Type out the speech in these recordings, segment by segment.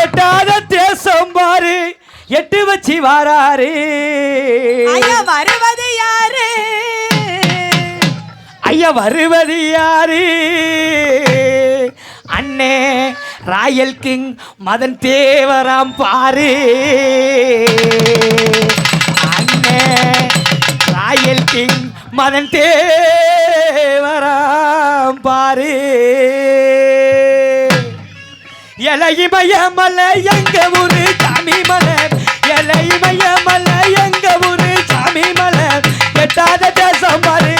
எட்டாத தேசம் பாரு எட்டு வச்சு வாராரு. ஐயா வருவது யாரு? ஐயா வருவது யாரு? அண்ணே ராயல் கிங் மதன் தேவராம் பாரு. அண்ணே ராயல் கிங் மதன் தேவராம் பாரு. எலையுமய மலை எங்க ஊரு சாமி மலை எலையுமய மலை எங்க ஊரு சாமி மலை எட்டாத தேசம் பாரு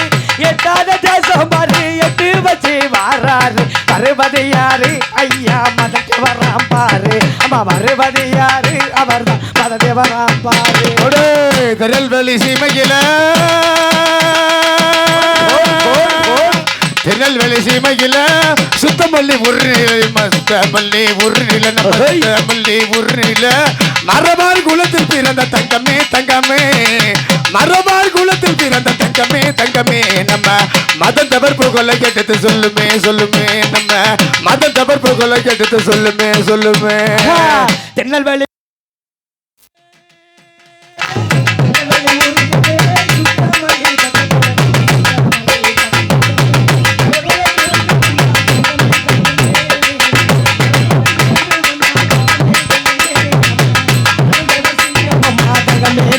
எட்டாத தேசம் பாரு. எட்டு வச்சு வாராரு வருவது யாரு? ஐயா மதக்கு வராம் பாரு. அம்மா வருவது யாரு? அவர் தான் மதத்தை வராம் பாரு கொடு திருநெல்வேலி சீமையில. திருநெல்வேலி சீமையில சுத்தமல்லி உருணில சுத்தமல்லி உருணில நம்ம சுத்தமல்லி உருணில மரபால் குலத்தில் பிறந்த தங்கமே தங்கமே. மரபால் குலத்தில் பிறந்த தங்கமே தங்கமே. நம்ம மத தவர் புகழை எடுத்து சொல்லுமே சொல்லுமே. நம்ம மத தவர் புகழை எடுத்து சொல்லுமே சொல்லுமே. திருநெல்வேலி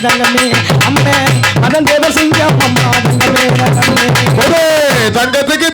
தங்கமே தங்கமே அம்மே மதன் தேவசிங்கம் அம்மா